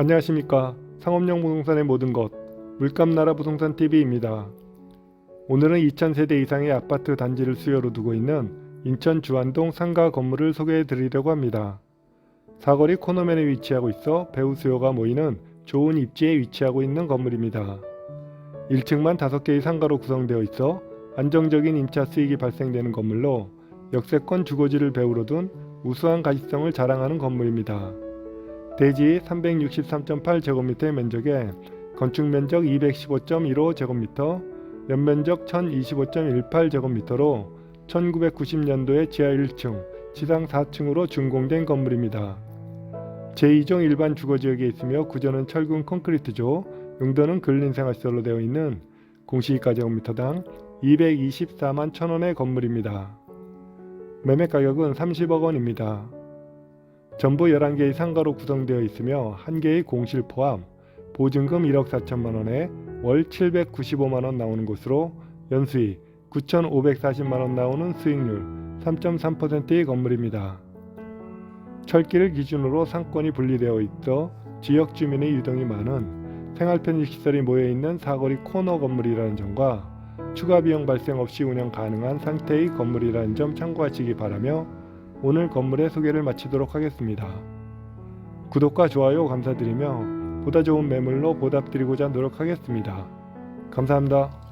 안녕하십니까. 상업용 부동산의 모든 것, 물감나라 부동산 TV입니다. 오늘은 2000세대 이상의 아파트 단지를 수요로 두고 있는 인천 주안동 상가 건물을 소개해 드리려고 합니다. 사거리 코너면에 위치하고 있어 배우 수요가 모이는 좋은 입지에 위치하고 있는 건물입니다. 1층만 5개의 상가로 구성되어 있어 안정적인 임차 수익이 발생되는 건물로 역세권 주거지를 배우로 둔 우수한 가치성을 자랑하는 건물입니다. 대지 363.8제곱미터의 면적에 건축 면적 215.15 제곱미터, 연면적 1025.18 제곱미터로 1990년도에 지하 1층, 지상 4층으로 준공된 건물입니다. 제2종 일반 주거지역에 있으며 구조는 철근 콘크리트조, 용도는 근린생활시설로 되어 있는 공시가 제곱미터당 224만 1천원의 건물입니다. 매매 가격은 30억 원입니다. 전부 11개의 상가로 구성되어 있으며 한 개의 공실 포함 보증금 1억 4천만 원에 월 795만 원 나오는 곳으로 연수익 9,540만 원 나오는 수익률 3.3%의 건물입니다. 철길을 기준으로 상권이 분리되어 있어 지역 주민의 유동이 많은 생활 편의 시설이 모여 있는 사거리 코너 건물이라는 점과 추가 비용 발생 없이 운영 가능한 상태의 건물이라는 점 참고하시기 바라며 오늘 건물의 소개를 마치도록 하겠습니다. 구독과 좋아요 감사드리며 보다 좋은 매물로 보답드리고자 노력하겠습니다. 감사합니다.